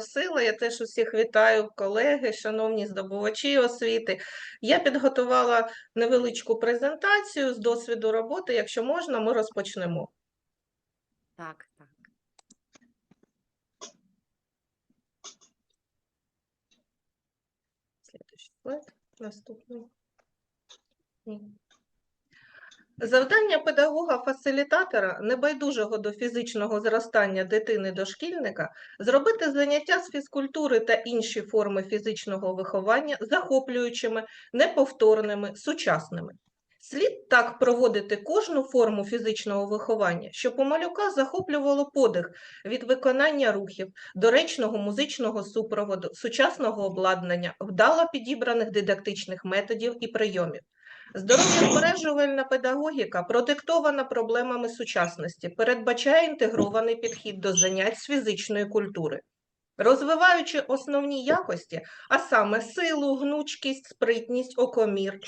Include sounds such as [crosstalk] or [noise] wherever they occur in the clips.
Сила, я теж усіх вітаю, колеги, шановні здобувачі освіти. Я підготувала невеличку презентацію з досвіду роботи. Якщо можна, ми розпочнемо. Так, так. Слідуючий слайд. Наступний. Завдання педагога-фасилітатора, небайдужого до фізичного зростання дитини-дошкільника, зробити заняття з фізкультури та інші форми фізичного виховання захоплюючими, неповторними, сучасними. Слід так проводити кожну форму фізичного виховання, щоб у малюка захоплювало подих від виконання рухів, доречного музичного супроводу, сучасного обладнання, вдало підібраних дидактичних методів і прийомів. Здоров'я-збережувальна педагогіка, продиктована проблемами сучасності, передбачає інтегрований підхід до занять з фізичної культури. Розвиваючи основні якості, а саме силу, гнучкість, спритність, окомір,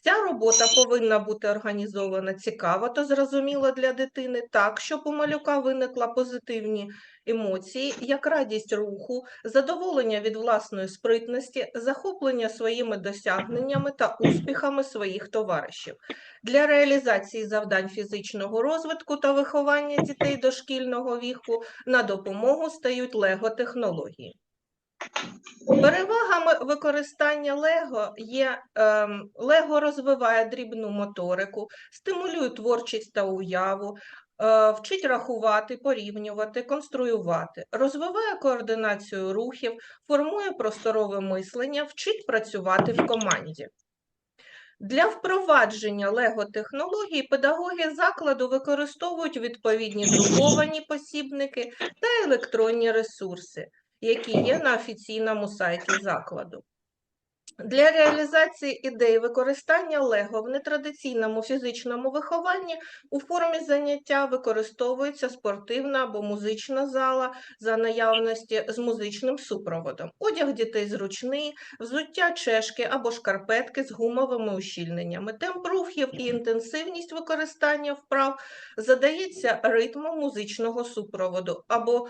вся робота повинна бути організована цікаво та зрозуміло для дитини так, щоб у малюка виникла позитивні емоції, як радість руху, задоволення від власної спритності, захоплення своїми досягненнями та успіхами своїх товаришів. Для реалізації завдань фізичного розвитку та виховання дітей дошкільного віку на допомогу стають лего-технології. Перевагами використання Лего є ем, Лего розвиває дрібну моторику, стимулює творчість та уяву, е, вчить рахувати, порівнювати, конструювати, розвиває координацію рухів, формує просторове мислення, вчить працювати в команді. Для впровадження лего-технологій педагоги закладу використовують відповідні друковані посібники та електронні ресурси, які є на офіційному сайті закладу. Для реалізації ідей використання Лего в нетрадиційному фізичному вихованні у формі заняття використовується спортивна або музична зала за наявності з музичним супроводом. Одяг дітей зручний, взуття чешки або шкарпетки з гумовими ущільненнями. Темп рухів і інтенсивність використання вправ задається ритмом музичного супроводу або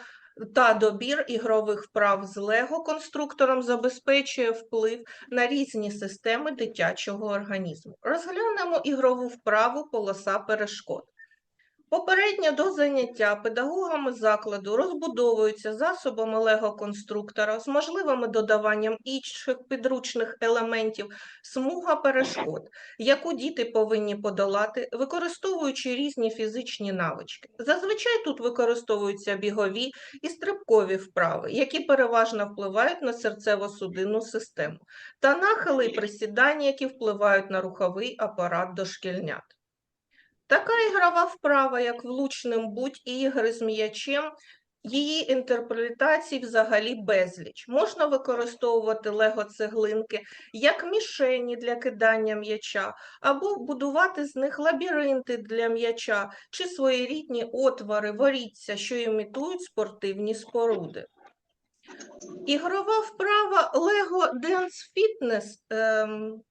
та добір ігрових вправ з Лего конструктором забезпечує вплив на різні системи дитячого організму. Розглянемо ігрову вправу полоса перешкод. Попередньо до заняття педагогами закладу розбудовуються засобами лего-конструктора з можливим додаванням інших підручних елементів смуга перешкод, яку діти повинні подолати, використовуючи різні фізичні навички. Зазвичай тут використовуються бігові і стрибкові вправи, які переважно впливають на серцево-судинну систему, та нахили і присідання, які впливають на руховий апарат дошкільнят. Така ігрова вправа, як влучним будь-ігри з м'ячем, її інтерпретацій взагалі безліч. Можна використовувати лего-цеглинки як мішені для кидання м'яча, або будувати з них лабіринти для м'яча чи своєрідні отвори, воріться, що імітують спортивні споруди. Ігрова вправа Lego Dance Fitness ем,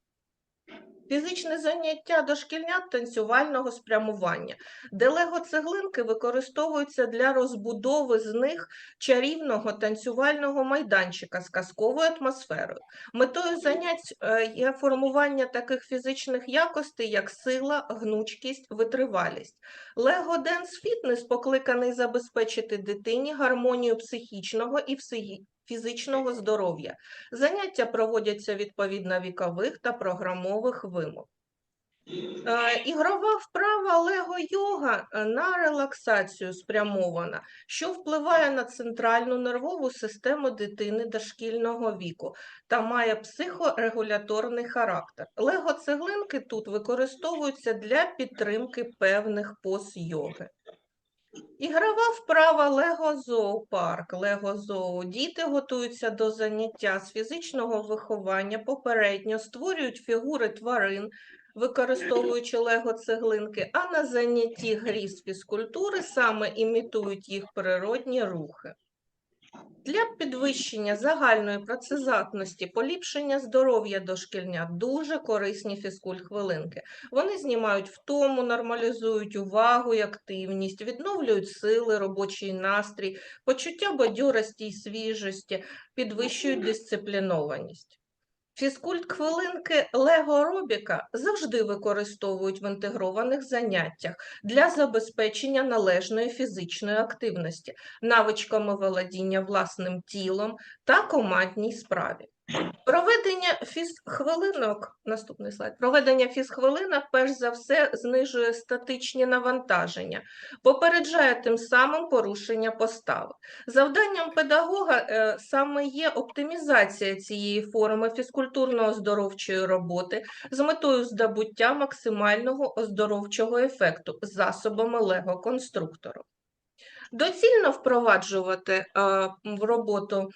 Фізичне заняття дошкільнят танцювального спрямування, де лего-цеглинки використовуються для розбудови з них чарівного танцювального майданчика з казковою атмосферою. Метою занять е, є формування таких фізичних якостей, як сила, гнучкість, витривалість. Лего Денс Фітнес покликаний забезпечити дитині гармонію психічного і психі- фізичного здоров'я. Заняття проводяться відповідно вікових та програмових вимог. Е, Ігрова вправа Лего йога е, на релаксацію спрямована, що впливає на центральну нервову систему дитини дошкільного віку та має психорегуляторний характер. Лего цеглинки тут використовуються для підтримки певних поз йоги. Ігрова вправа Лего зоопарк. Лего зоо. Діти готуються до заняття з фізичного виховання, попередньо створюють фігури тварин, використовуючи лего-цеглинки, а на занятті грі з фізкультури саме імітують їх природні рухи. Для підвищення загальної працездатності, поліпшення здоров'я дошкільня дуже корисні фізкульт-хвилинки. Вони знімають втому, нормалізують увагу і активність, відновлюють сили, робочий настрій, почуття бадьорості й свіжості, підвищують дисциплінованість. Фізкульт-хвилинки Лего Робіка завжди використовують в інтегрованих заняттях для забезпечення належної фізичної активності, навичками володіння власним тілом та командній справі. Проведення фізхвилинок, наступний слайд, проведення фізхвилинок перш за все знижує статичні навантаження, попереджає тим самим порушення постави. Завданням педагога е, саме є оптимізація цієї форми фізкультурно-оздоровчої роботи з метою здобуття максимального оздоровчого ефекту засобами лего-конструктору. Доцільно впроваджувати е, в роботу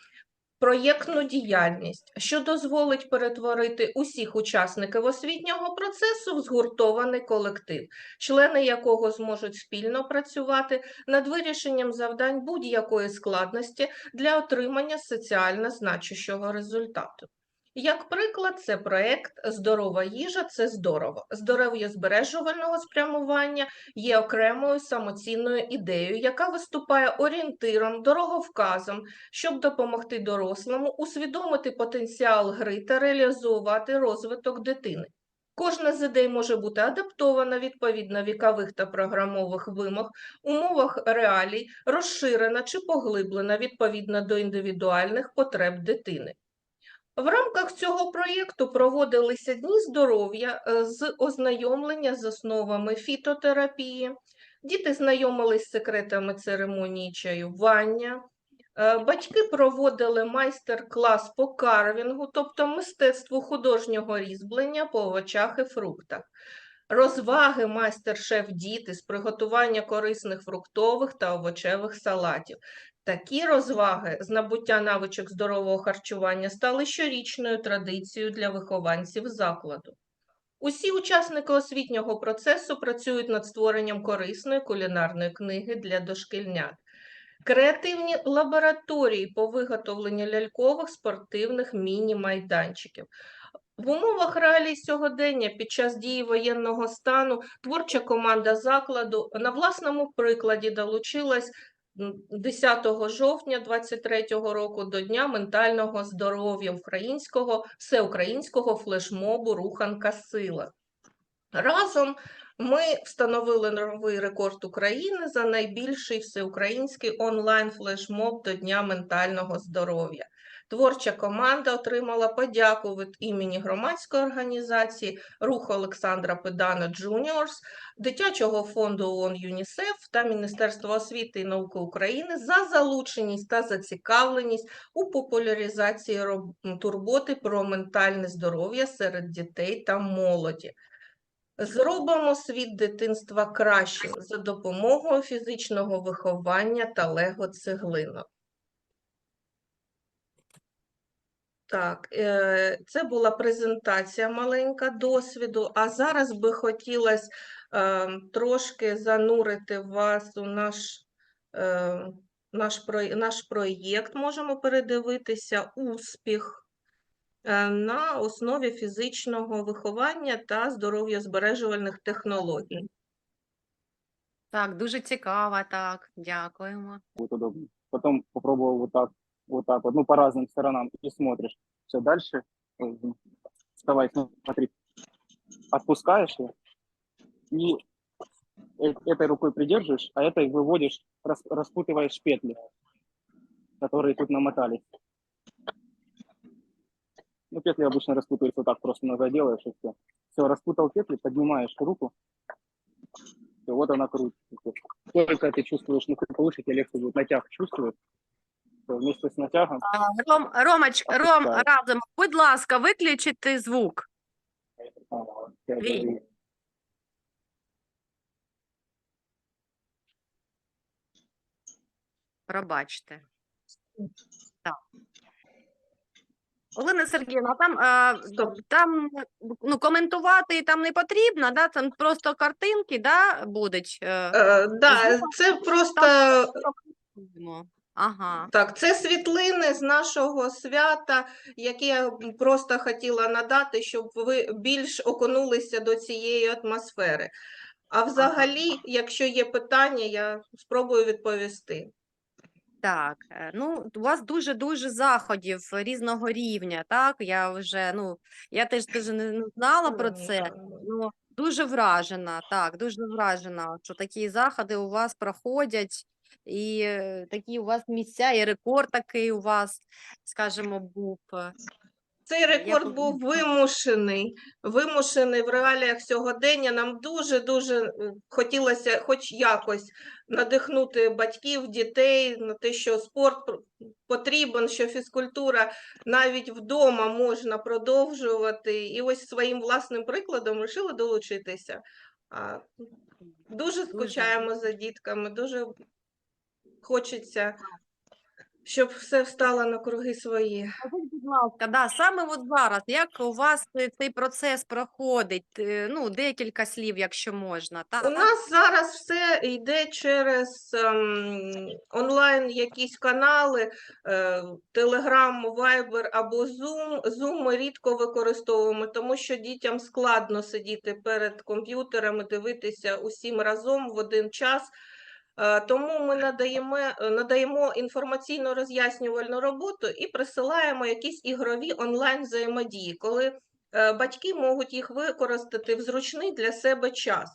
проєктну діяльність, що дозволить перетворити усіх учасників освітнього процесу в згуртований колектив, члени якого зможуть спільно працювати над вирішенням завдань будь-якої складності для отримання соціально значущого результату. Як приклад, це проєкт Здорова їжа це здорово. Здоров'я збережувального спрямування є окремою самоцінною ідеєю, яка виступає орієнтиром, дороговказом, щоб допомогти дорослому усвідомити потенціал гри та реалізувати розвиток дитини. Кожна з ідей може бути адаптована відповідно вікових та програмових вимог, умовах реалій, розширена чи поглиблена відповідно до індивідуальних потреб дитини. В рамках цього проєкту проводилися дні здоров'я е, з ознайомлення з основами фітотерапії. Діти знайомились з секретами церемонії чаювання. Е, Батьки проводили майстер-клас по карвінгу, тобто мистецтву художнього різьблення по овочах і фруктах. Розваги майстер-шеф діти з приготування корисних фруктових та овочевих салатів. Такі розваги з набуття навичок здорового харчування стали щорічною традицією для вихованців закладу. Усі учасники освітнього процесу працюють над створенням корисної кулінарної книги для дошкільнят. Креативні лабораторії по виготовленню лялькових спортивних міні-майданчиків. В умовах реалій сьогодення під час дії воєнного стану творча команда закладу на власному прикладі долучилась 10 жовтня 2023 року до Дня ментального здоров'я українського всеукраїнського флешмобу Руханка Сила. Разом ми встановили новий рекорд України за найбільший всеукраїнський онлайн-флешмоб до Дня ментального здоров'я. Творча команда отримала подяку від імені громадської організації Рух Олександра Педана Джуніорс, Дитячого фонду ООН ЮНІСЕФ та Міністерства освіти і науки України за залученість та зацікавленість у популяризації турботи про ментальне здоров'я серед дітей та молоді. Зробимо світ дитинства кращим за допомогою фізичного виховання та лего-цеглинок. Так, е, це була презентація маленька досвіду, а зараз би хотілося е, трошки занурити вас у наш, е, наш, наш проєкт. Можемо передивитися успіх е, на основі фізичного виховання та здоров'язбережувальних технологій. Так, дуже цікаво, так, дякуємо. удобно. Потом попробовал вот так, вот ну, по разным сторонам, и смотришь. Все, дальше, э, вставай, смотри, отпускаешь ее, и э- этой рукой придерживаешь, а этой выводишь, рас- распутываешь петли, которые тут намотались. Ну, петли обычно распутываются вот так, просто ногой делаешь, и все. Все, распутал петли, поднимаешь руку, Всё, вот она крутится. Только ты чувствуешь, ну, получите, легче будет натяг чувствует. Всё, Вместе с Ром, Ромач, Ром, разом, будь ласка, виключити звук. Пробачте. Так. Олена Сергіївна, там, а, там ну, коментувати там не потрібно, да? там просто картинки да, будуть. е, Е, да, це просто. Ага. Так, це світлини з нашого свята, які я просто хотіла надати, щоб ви більш окунулися до цієї атмосфери. А взагалі, якщо є питання, я спробую відповісти. Так, е, ну у вас дуже-дуже заходів різного рівня, так? Я вже, ну, я теж теж не знала про це. Ну, дуже вражена, так, дуже вражена, що такі заходи у вас проходять, і е, такі у вас місця, і рекорд такий у вас, скажімо, був. Цей рекорд пов- був вимушений, вимушений в реаліях сьогодення. Нам дуже-дуже е, хотілося хоч якось надихнути батьків, дітей на те, що спорт потрібен, що фізкультура навіть вдома можна продовжувати. І ось своїм власним прикладом вирішили долучитися. Дуже скучаємо за дітками, дуже хочеться, щоб все встало на круги свої. Будь ласка, да, саме от зараз, як у вас цей процес проходить? Е, Ну, декілька слів, якщо можна, так? У нас зараз все йде через ем, онлайн якісь канали, е, Telegram, Viber або Zoom. Zoom ми рідко використовуємо, тому що дітям складно сидіти перед комп'ютерами, дивитися усім разом в один час. Е, Тому ми надаємо, е, надаємо інформаційно роз'яснювальну роботу і присилаємо якісь ігрові онлайн взаємодії, коли е, батьки можуть їх використати в зручний для себе час.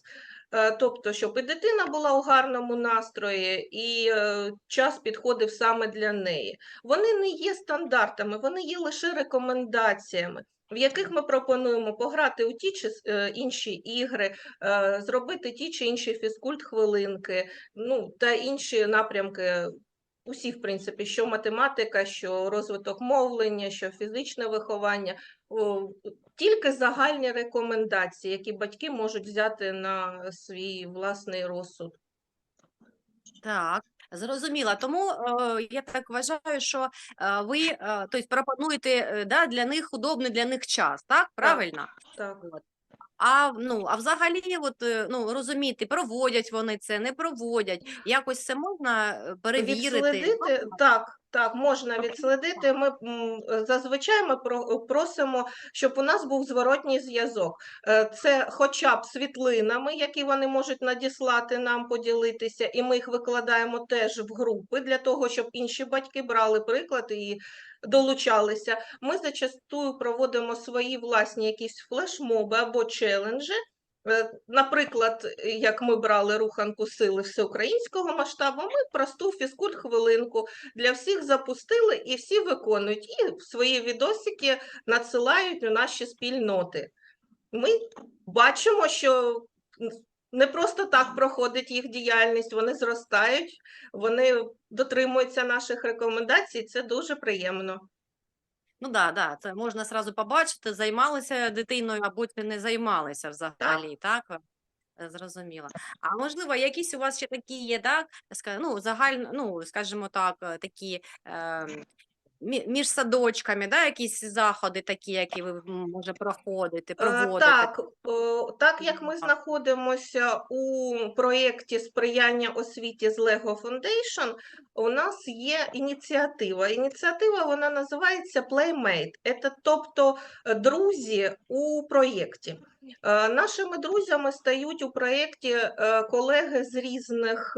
Е, Тобто, щоб і дитина була у гарному настрої, і е, час підходив саме для неї. Вони не є стандартами, вони є лише рекомендаціями, в яких ми пропонуємо пограти у ті чи е, інші ігри, зробити ті чи інші фізкульт-хвилинки, ну та інші напрямки. Усі, в принципі, що математика, що розвиток мовлення, що фізичне виховання, тільки загальні рекомендації, які батьки можуть взяти на свій власний розсуд. Так, зрозуміла. Тому е, я так вважаю, що е, ви е, тобто, пропонуєте е, да, для них удобний для них час, так? Правильно? Так. От. А, ну, а взагалі, от, е, ну, розуміти, проводять вони це, не проводять. Якось це можна е, перевірити? Відслідити, так, так, можна відслідити. Ми зазвичай ми просимо, щоб у нас був зворотній зв'язок. Е, Це хоча б світлинами, які вони можуть надіслати нам, поділитися, і ми їх викладаємо теж в групи для того, щоб інші батьки брали приклад і долучалися. Ми зачастую проводимо свої власні якісь флешмоби або челенджі. Е, Наприклад, як ми брали руханку сили всеукраїнського масштабу, ми просту фізкульт-хвилинку для всіх запустили і всі виконують, і свої відосики надсилають у наші спільноти. Ми бачимо, що не просто так проходить їх діяльність, вони зростають, вони дотримуються наших рекомендацій, це дуже приємно. Ну да, да, це можна сразу побачити, займалися дитиною, або не займалися взагалі, так? Е, Зрозуміло. А можливо, якісь у вас ще такі є, так? Ну, загально, ну, скажімо так, е, такі е, між садочками, да, якісь заходи такі, які ви може проходите, Е, проводите. Так, так як ми знаходимося у проєкті сприяння освіті з Lego Foundation, у нас є ініціатива. Ініціатива вона називається Playmate. Це тобто друзі у проєкті. Е, Нашими друзями стають у проєкті е, колеги з різних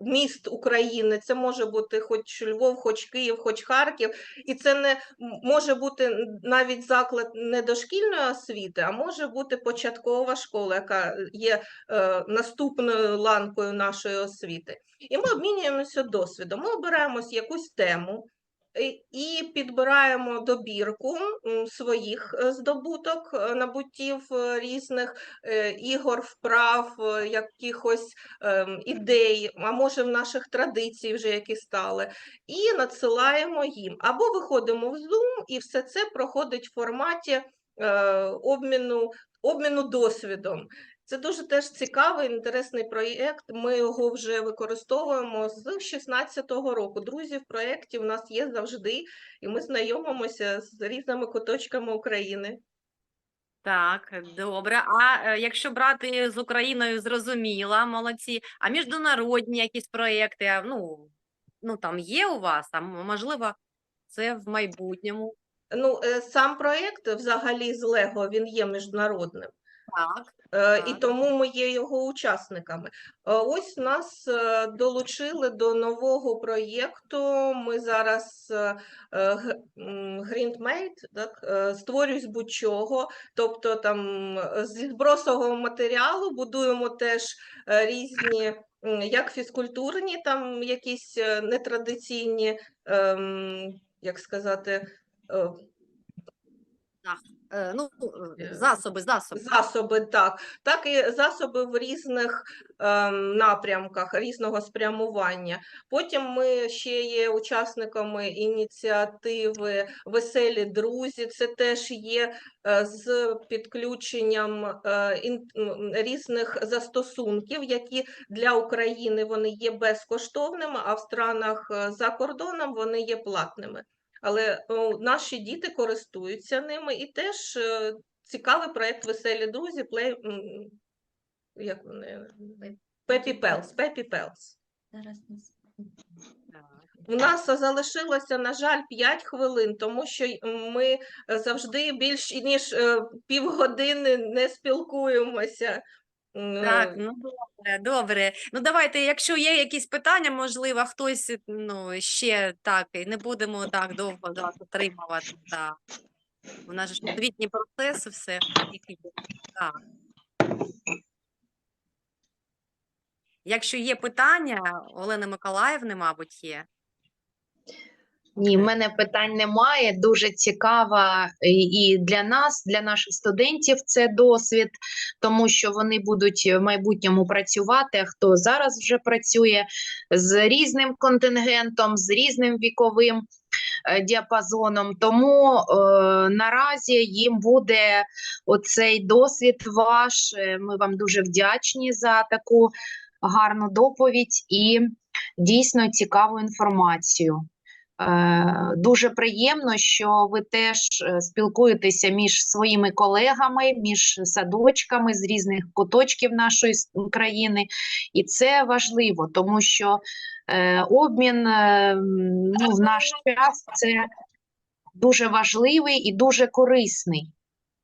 міст України. Це може бути хоч Львов, хоч Київ, хоч Харків. І це не може бути навіть заклад не дошкільної освіти, а може бути початкова школа, яка є е, наступною ланкою нашої освіти. І ми обмінюємося досвідом. Ми обираємось якусь тему. І- І підбираємо добірку своїх е, здобуток, е, набуттів е, різних е, ігор, вправ, е, якихось ем, ідей, а може в наших традицій вже які стали, і надсилаємо їм. Або виходимо в Zoom, і все це проходить в форматі е, обміну, обміну досвідом. Це дуже теж цікавий, інтересний проєкт. Ми його вже використовуємо з 16-го року. Друзі в проєкті в нас є завжди, і ми знайомимося з різними куточками України. Так, добре. А е, якщо брати з Україною, зрозуміла, молодці. А міжнародні якісь проєкти, ну, ну там є у вас, а можливо, це в майбутньому. Ну, е, сам проєкт взагалі з Лего він є міжнародним. Так. Е, І тому ми є його учасниками. Е, Ось нас е, долучили до нового проєкту. Ми зараз Greenmade, так, з будь-чого, тобто там зі збросового матеріалу будуємо теж різні, як фізкультурні, там якісь нетрадиційні, ем, як сказати, е, Е, ну, е, Е, засоби, засоби. засоби, так, так і засоби в різних ем, напрямках різного спрямування. Потім ми ще є учасниками ініціативи Веселі друзі. Це теж є е, з підключенням е, ін- різних застосунків, які для України вони є безкоштовними, а в странах е, за кордоном вони є платними. Але наші діти користуються ними і теж е, цікавий проєкт Веселі друзі, плей, як вони, Пепі Пелс, Пепі Пелс. Так. У нас залишилося, на жаль, 5 хвилин, тому що ми завжди більш ніж е, півгодини не спілкуємося. Так, ну добре, добре. Ну давайте, якщо є якісь питання, можливо, хтось ну, ще так, і не будемо так довго вас утримувати. Так. У нас ж освітній процес, і все. Так. Якщо є питання, Олени Миколаївни, мабуть, є. Ні, в мене питань немає. Дуже цікава і для нас, для наших студентів, це досвід, тому що вони будуть в майбутньому працювати. А хто зараз вже працює з різним контингентом, з різним віковим е, діапазоном. Тому е, наразі їм буде оцей досвід ваш. Е, Ми вам дуже вдячні за таку гарну доповідь і дійсно цікаву інформацію. Е, Дуже приємно, що ви теж е, спілкуєтеся між своїми колегами, між садочками з різних куточків нашої країни, і це важливо, тому що е, обмін ну, в наш час це дуже важливий і дуже корисний.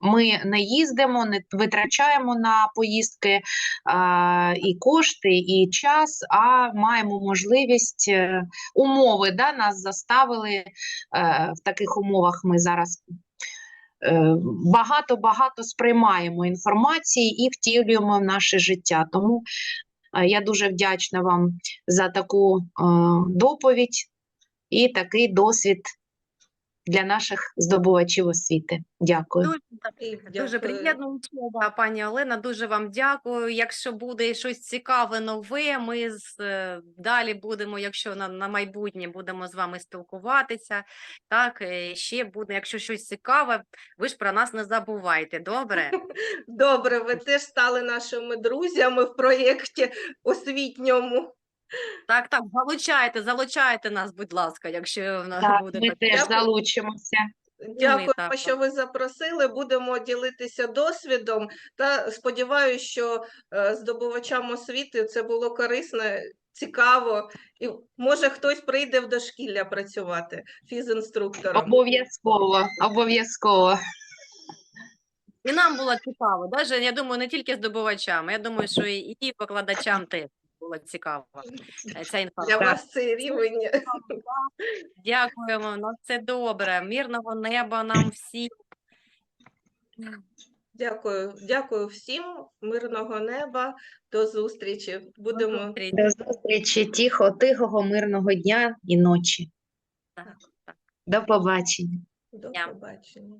Ми не їздимо, не витрачаємо на поїздки а, і кошти, і час, а маємо можливість е, умови да, нас заставили е, в таких умовах. Ми зараз е, багато-багато сприймаємо інформації і втілюємо в наше життя. Тому я дуже вдячна вам за таку доповідь і такий досвід для наших здобувачів освіти. Дякую. Дуже, так, дуже приємно, да, пані Олена, дуже вам дякую. Якщо буде щось цікаве нове, ми з, е, далі будемо, якщо на, на майбутнє будемо з вами спілкуватися. Так, е, ще буде, якщо щось цікаве, ви ж про нас не забувайте. Добре? [laughs] Добре, ви теж стали нашими друзями в проєкті освітньому. Так, так, залучайте, залучайте нас, будь ласка, якщо в нас Так, буде ми таке. теж Дякую. залучимося. Дякуємо, так. що ви запросили. Будемо ділитися досвідом та сподіваюся, що е, здобувачам освіти це було корисно, цікаво, і може хтось прийде в дошкілля працювати фізінструктором. Обов'язково, обов'язково. І нам було цікаво. Даже, я думаю, не тільки здобувачам, я думаю, що і, і викладачам теж було цікаво ця Для вас цей рівень. Дякуємо, ну це добре. Мирного неба нам всім. Дякую, дякую всім. Мирного неба. До зустрічі. Будемо. До зустрічі, тихо, тихого, мирного дня і ночі. Так, так. До побачення. до побачення.